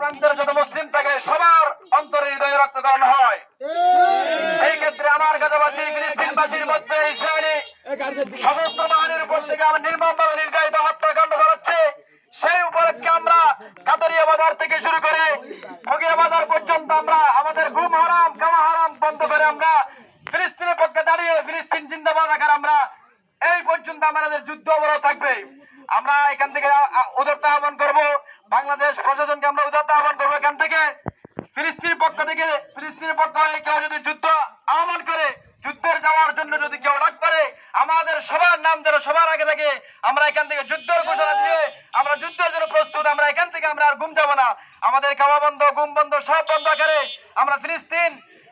প্রান্তের যত মুসলিম থাকে, সবার অন্তরে হৃদয়ে রক্তকরণ হয়। এই ক্ষেত্রে আমার গাজাবাসী ফিলিস্তিনবাসীর মধ্যে ইসরায়েলি সমস্ত বাহিনীর উপর থেকে আমরা নির্মমভাবে নির্যাতিত হত্যাকাণ্ড চালাচ্ছে। সেই উপলক্ষে আমরা কাতারিয়া বাজার থেকে শুরু করে ভগিয়া বাজার পর্যন্ত আমরা আমাদের ঘুম হারাম কামা হারাম বন্ধ করে আমরা ফিলিস্তিনের পক্ষে দাঁড়িয়ে ফিলিস্তিন জিন্দাবাদ আকার আমরা এই পর্যন্ত আমাদের যুদ্ধ অবরোধ থাকবে। আমরা এখান থেকে ওদের আহ্বান করব। বাংলাদেশ প্রশাসনকে আমরা উদারতা আহ্বান করব এখান থেকে। ফিলিস্তিনের পক্ষ থেকে ফিলিস্তিনের পক্ষ হয়ে কেউ যদি যুদ্ধ আহ্বান করে যুদ্ধের যাওয়ার জন্য যদি কেউ ডাক করে আমাদের সবার নাম যেন সবার আগে থাকে আমরা এখান থেকে যুদ্ধের ঘোষণা দিয়ে আমরা যুদ্ধের জন্য প্রস্তুত আমরা এখান থেকে আমরা আর ঘুম যাব না। আমাদের খাওয়া বন্ধ ঘুম বন্ধ সব বন্ধ করে আমরা ফিলিস্তিন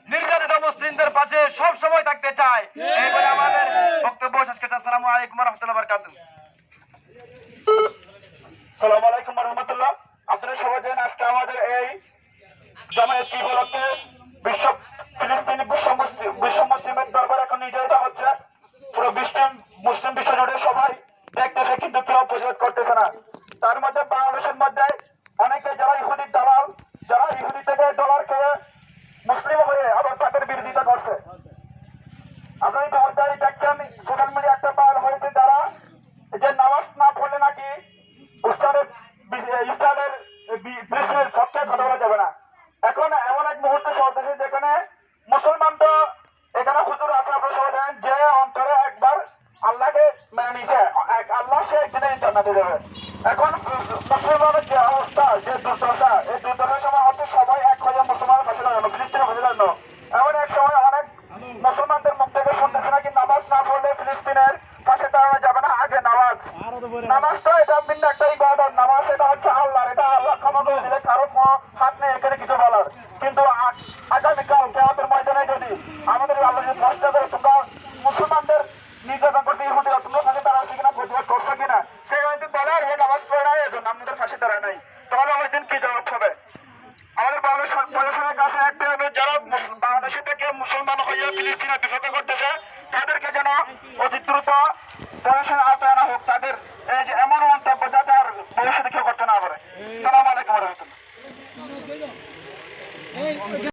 নির্যাতিত মুসলিমদের পাশে সব সময় থাকতে চাই। এই বলে আমাদের বক্তব্য শেষ করছি। আসসালামু আলাইকুম রহমতুল্লাহ বারকাতুহ। সালাম আলাইকুম রহমতুল্লাহ। আপনারা সবাই জানেন আজকে আমাদের এই জামায়াত উপলক্ষে বিশ্ব ফিলিস্তিনি বিশ্ব মুসলিমের দরবার এখন নির্যাতিত হচ্ছে। পুরো বিশ্ব মুসলিম বিশ্ব জুড়ে সবাই দেখতেছে, কিন্তু কেউ প্রতিরোধ করতেছে না। তার মধ্যে বাংলাদেশের মধ্যে অনেকে যারা ইহুদির দালাল, যারা ইহুদি থেকে ডলার খেয়ে মুসলিম হয়ে আবার তাদের বিরোধিতা করছে আপনারা ইতিমধ্যে দেখছেন সোশ্যাল মিডিয়া একটা পার হয়েছে যারা যে নামাজ না পড়লে নাকি ইসলামের ইসলামের বৃষ্টির পক্ষে কথা বলা যাবে না। এখন এমন এক মুহূর্তে চলতেছে যেখানে মুসলমান তো এখানে হুজুর আছে আপনারা সবাই জানেন যে অন্তরে একবার আল্লাহকে মেনে নিছে এক- আল্লাহ সে একদিনে জান্নাতে যাবে। এখন মুসলমানের যে অবস্থা যে দুর্দশা এই দুর্দশার সময় হচ্ছে সবাই এক হয়ে মুসলমানের পাশে দাঁড়ানো ফিলিস্তিনের পাশে দাঁড়ানো। এমন এক সময় অনেক মুসলমানদের মুখ থেকে শুনতেছে নাকি নামাজ না পড়লে ফিলিস্তিনের পাশে দাঁড়ানো যাবে না আগে নামাজ। নামাজ তো এটা ভিন্ন একটা ইবাদত নামাজ এটা হচ্ছে আল্লাহর এটা আল্লাহ ক্ষমা করে দিলে কারও হাত নেই, এখানে কিছু বলার। কিন্তু আগামীকাল কেমতের ময়দানে যদি আমাদের আল্লাহ যদি করে তোমরা মুসলমানদের নির্যাতন করতে ইহুদিরা তোমরা পাশে দাঁড়াচ্ছি কিনা, প্রতিবাদ করছ কিনা সেই হয়তো বলার হে নামাজ পড়ে নাই, এজন্য আমাদের পাশে দাঁড়ায় নাই। তাহলে ওই দিন কি জবাব হবে? আমাদের প্রশাসনের কাছে একটা অনুরোধ যারা বাংলাদেশে থেকে মুসলমান হয়ে ফিলিস্তিনে বিপদে করতেছে, তাদেরকে যেন অতি দ্রুত